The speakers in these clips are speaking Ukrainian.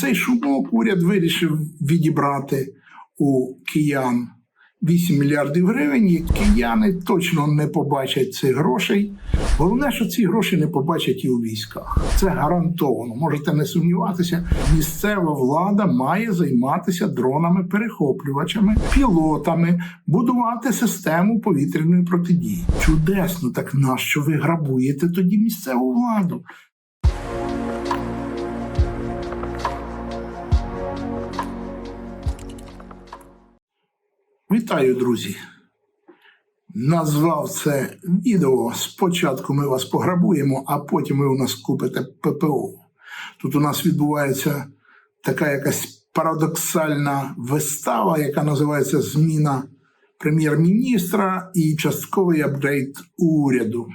цей шумок уряд вирішив відібрати у киян 8 мільярдів гривень, кияни точно не побачать цих грошей. Головне, що ці гроші не побачать і у військах. Це гарантовано. Можете не сумніватися. Місцева влада має займатися дронами-перехоплювачами, пілотами, будувати систему повітряної протидії. Чудесно, так нащо ви грабуєте тоді місцеву владу? Вітаю, друзі! Назвав це відео. Спочатку ми вас пограбуємо, а потім ви у нас купите ППО. Тут у нас відбувається така якась парадоксальна вистава, яка називається Зміна прем'єр-міністра і частковий апгрейд уряду.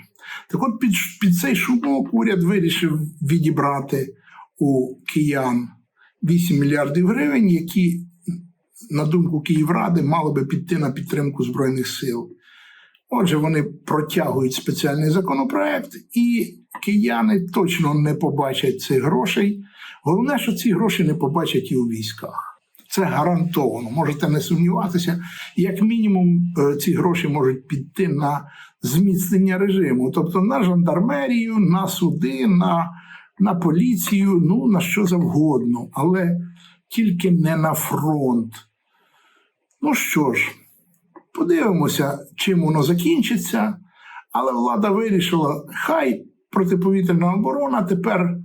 Так от під, під цей шумок уряд вирішив відібрати у киян 8 мільярдів гривень, які на думку Київради, мали би піти на підтримку Збройних сил. Отже, вони протягують спеціальний законопроект, і кияни точно не побачать цих грошей. Головне, що ці гроші не побачать і у військах. Це гарантовано. Можете не сумніватися. Як мінімум, е, ці гроші можуть піти на зміцнення режиму, тобто на жандармерію, на суди, на, на поліцію, ну на що завгодно, але тільки не на фронт. Ну що ж, подивимося, чим воно закінчиться. Але влада вирішила, хай протиповітряна оборона тепер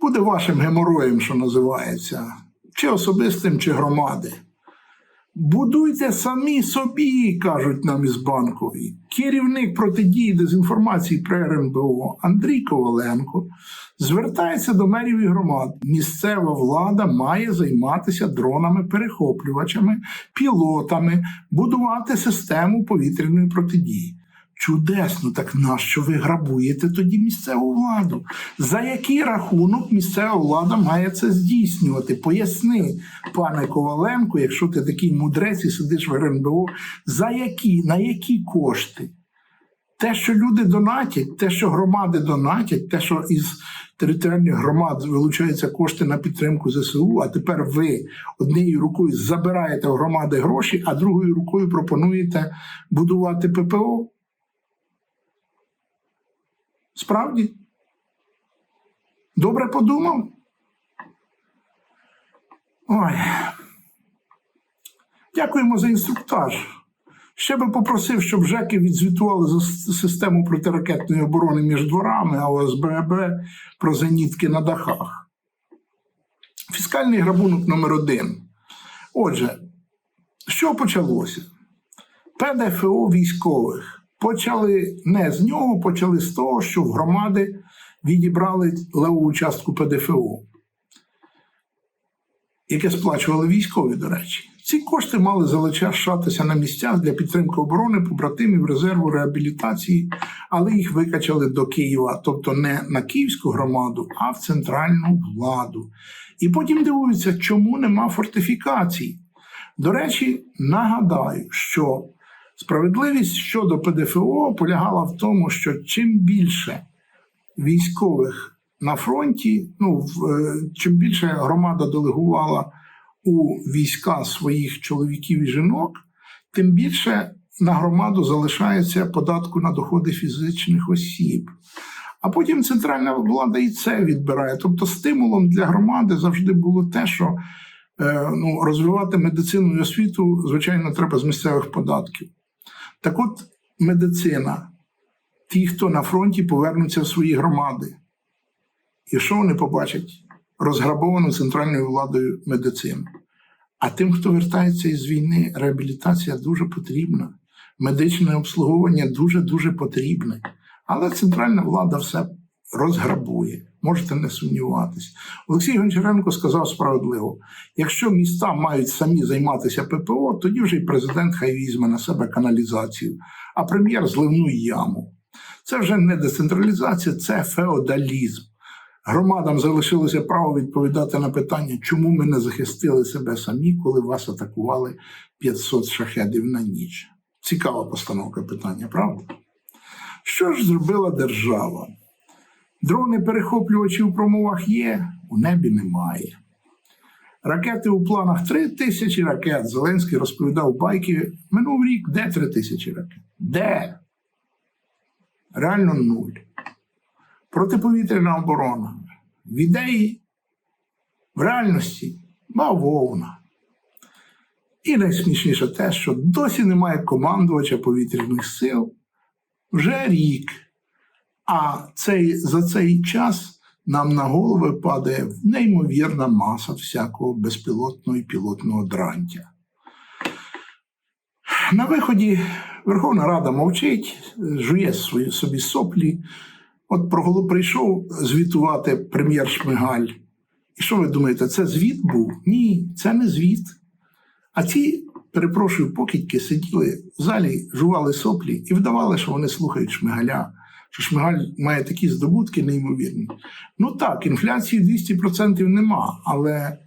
буде вашим геморроєм, що називається, чи особистим, чи громади. Будуйте самі собі, кажуть нам із банкові. Керівник протидії дезінформації при РНБО Андрій Коваленко звертається до мерів і громад. Місцева влада має займатися дронами-перехоплювачами, пілотами, будувати систему повітряної протидії. Чудесно, так нащо ви грабуєте тоді місцеву владу? За який рахунок місцева влада має це здійснювати? Поясни, пане Коваленко, якщо ти такий мудрець і сидиш в РНБО, за які, на які кошти? Те, що люди донатять, те, що громади донатять, те, що із територіальних громад вилучаються кошти на підтримку ЗСУ, а тепер ви однією рукою забираєте у громади гроші, а другою рукою пропонуєте будувати ППО. Справді? Добре подумав? Ой. Дякуємо за інструктаж. Ще би попросив, щоб ЖЕКи відзвітували за систему протиракетної оборони між дворами, а ОСББ про зенітки на дахах. Фіскальний грабунок номер один. Отже, що почалося? ПДФО військових почали не з нього, почали з того, що в громади відібрали левову частку ПДФО, яке сплачували військові, до речі. Ці кошти мали залишатися на місцях для підтримки оборони, побратимів, резерву, реабілітації, але їх викачали до Києва, тобто не на київську громаду, а в центральну владу. І потім дивуються, чому нема фортифікацій. До речі, нагадаю, що справедливість щодо ПДФО полягала в тому, що чим більше військових на фронті, ну в, е, чим більше громада делегувала у війська своїх чоловіків і жінок, тим більше на громаду залишається податку на доходи фізичних осіб. А потім центральна влада і це відбирає. Тобто, стимулом для громади завжди було те, що е, ну, розвивати медицину і освіту, звичайно, треба з місцевих податків. Так от, медицина, ті, хто на фронті повернуться в свої громади. І що вони побачать? Розграбовану центральною владою медицину. А тим, хто вертається із війни, реабілітація дуже потрібна. Медичне обслуговування дуже-дуже потрібне. Але центральна влада все розграбує. Можете не сумніватися. Олексій Гончаренко сказав справедливо: якщо міста мають самі займатися ППО, тоді вже й президент хай візьме на себе каналізацію, а прем'єр зливну яму. Це вже не децентралізація, це феодалізм. Громадам залишилося право відповідати на питання, чому ми не захистили себе самі, коли вас атакували 500 шахедів на ніч. Цікава постановка питання, правда? Що ж зробила держава? Дрони перехоплювачі у промовах є, у небі немає. Ракети у планах 3 тисячі ракет. Зеленський розповідав байки. Минув рік, де 3 тисячі ракет? Де? Реально нуль. Протиповітряна оборона. В ідеї, в реальності бавовна. І найсмішніше те, що досі немає командувача повітряних сил вже рік. А цей, за цей час нам на голови падає неймовірна маса всякого безпілотного і пілотного дрантя. На виході Верховна Рада мовчить, жує свої собі соплі. От проголо прийшов звітувати прем'єр Шмигаль. І що ви думаєте, це звіт був? Ні, це не звіт. А ці, перепрошую, покидьки сиділи в залі, жували соплі і вдавали, що вони слухають Шмигаля, що Шмигаль має такі здобутки неймовірні. Ну так, інфляції 200% нема, але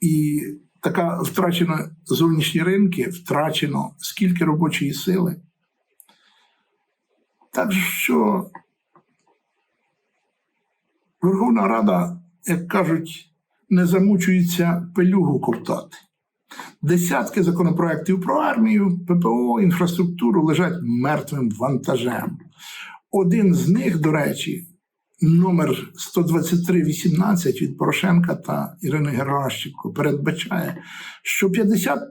і така втрачена зовнішні ринки, втрачено скільки робочої сили. Так що Верховна Рада, як кажуть, не замучується пелюгу ковтати. Десятки законопроєктів про армію, ППО, інфраструктуру лежать мертвим вантажем. Один з них, до речі, номер 12318 від Порошенка та Ірини Геращенко передбачає, що 55%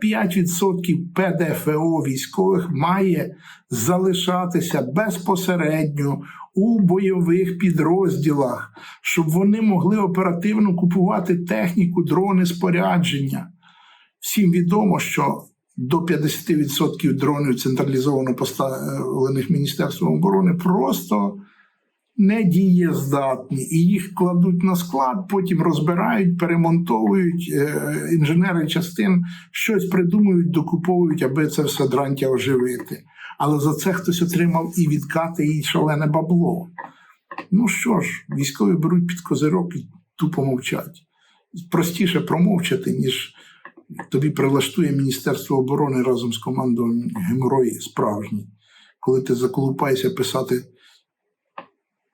ПДФО військових має залишатися безпосередньо у бойових підрозділах, щоб вони могли оперативно купувати техніку, дрони, спорядження. Всім відомо, що до 50% дронів централізовано поставлених Міністерством оборони просто не дієздатні. І їх кладуть на склад, потім розбирають, перемонтовують е, інженери частин, щось придумують, докуповують, аби це все дрантя оживити. Але за це хтось отримав і відкати, і шалене бабло. Ну що ж, військові беруть під козирок і тупо мовчать. Простіше промовчати, ніж тобі прилаштує Міністерство оборони разом з командою геморої справжній, коли ти заколупаєшся писати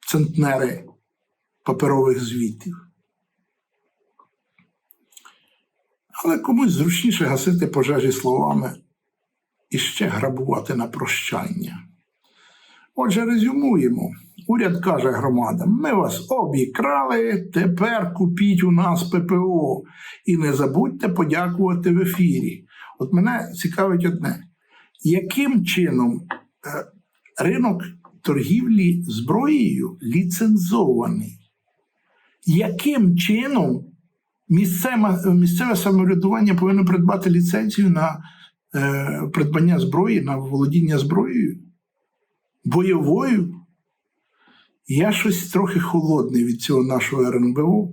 центнери паперових звітів. Але комусь зручніше гасити пожежі словами і ще грабувати на прощання. Отже, резюмуємо. Уряд каже громадам: ми вас обікрали, тепер купіть у нас ППО. І не забудьте подякувати в ефірі. От мене цікавить одне: яким чином е, ринок торгівлі зброєю ліцензований? Яким чином місцеве, місцеве самоврядування повинно придбати ліцензію на е, придбання зброї, на володіння зброєю? Бойовою? Я щось трохи холодний від цього нашого РНБО.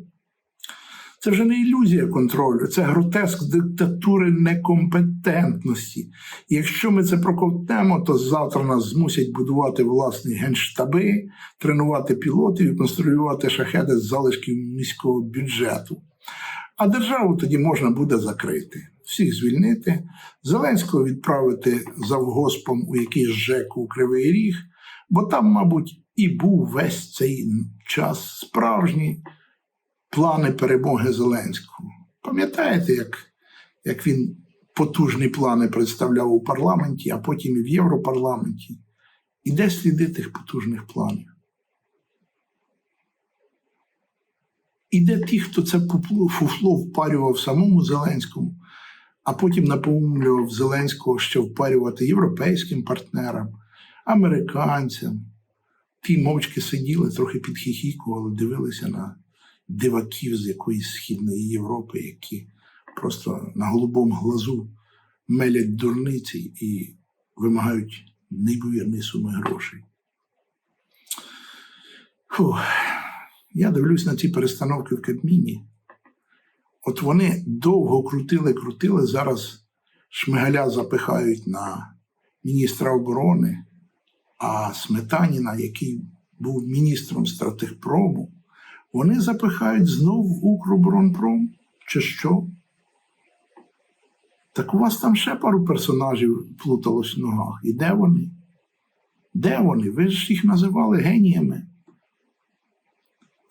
Це вже не ілюзія контролю, це гротеск диктатури некомпетентності. Якщо ми це проковтнемо, то завтра нас змусять будувати власні генштаби, тренувати пілотів і конструювати шахеди з залишків міського бюджету. А державу тоді можна буде закрити, всіх звільнити, Зеленського відправити завгоспом у якийсь ЖЕК у Кривий Ріг, бо там, мабуть, і був весь цей час справжній плани перемоги Зеленського. Пам'ятаєте, як, як він потужні плани представляв у парламенті, а потім і в Європарламенті? І де сліди тих потужних планів? І де ті, хто це фуфло впарював самому Зеленському, а потім наповнював Зеленського ще впарювати європейським партнерам, американцям. Ті мовчки сиділи, трохи підхихікували, дивилися на диваків з якоїсь Східної Європи, які просто на голубому глазу мелять дурниці і вимагають неймовірні суми грошей. Фух. Я дивлюсь на ці перестановки в Кабміні. От вони довго крутили, крутили. Зараз Шмигаля запихають на міністра оборони, а Сметаніна, який був міністром стратегпрому, вони запихають знов в Укроборонпром чи що? Так у вас там ще пару персонажів плуталось в ногах. І де вони? Де вони? Ви ж їх називали геніями.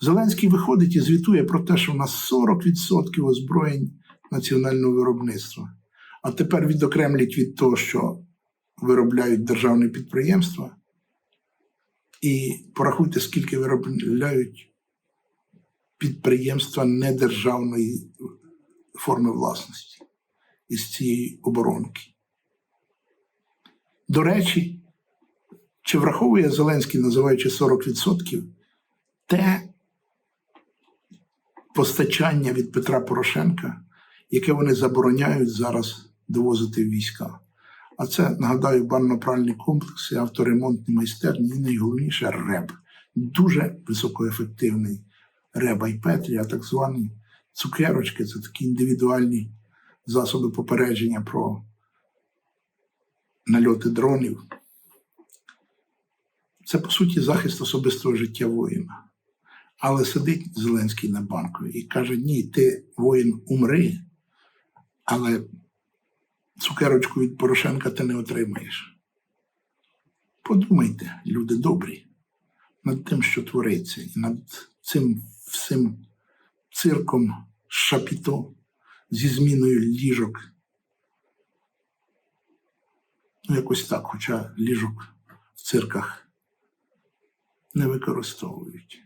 Зеленський виходить і звітує про те, що у нас 40% озброєнь національного виробництва. А тепер відокремлять від того, що виробляють державні підприємства, і порахуйте, скільки виробляють підприємства недержавної форми власності із цієї оборонки. До речі, чи враховує Зеленський, називаючи 40%, те постачання від Петра Порошенка, яке вони забороняють зараз довозити війська. А це, нагадаю, банно-пральні комплекси, авторемонтні майстерні і найголовніше РЕБ. Дуже високоефективний РЕБ Айпетрі, а так звані цукерочки це такі індивідуальні засоби попередження про нальоти дронів. Це, по суті, захист особистого життя воїна. Але сидить Зеленський на банку і каже: ні, ти воїн умри, але цукерочку від Порошенка ти не отримаєш. Подумайте, люди добрі, над тим, що твориться, і над цим всім цирком шапіто зі зміною ліжок. Ну, якось так, хоча ліжок в цирках не використовують.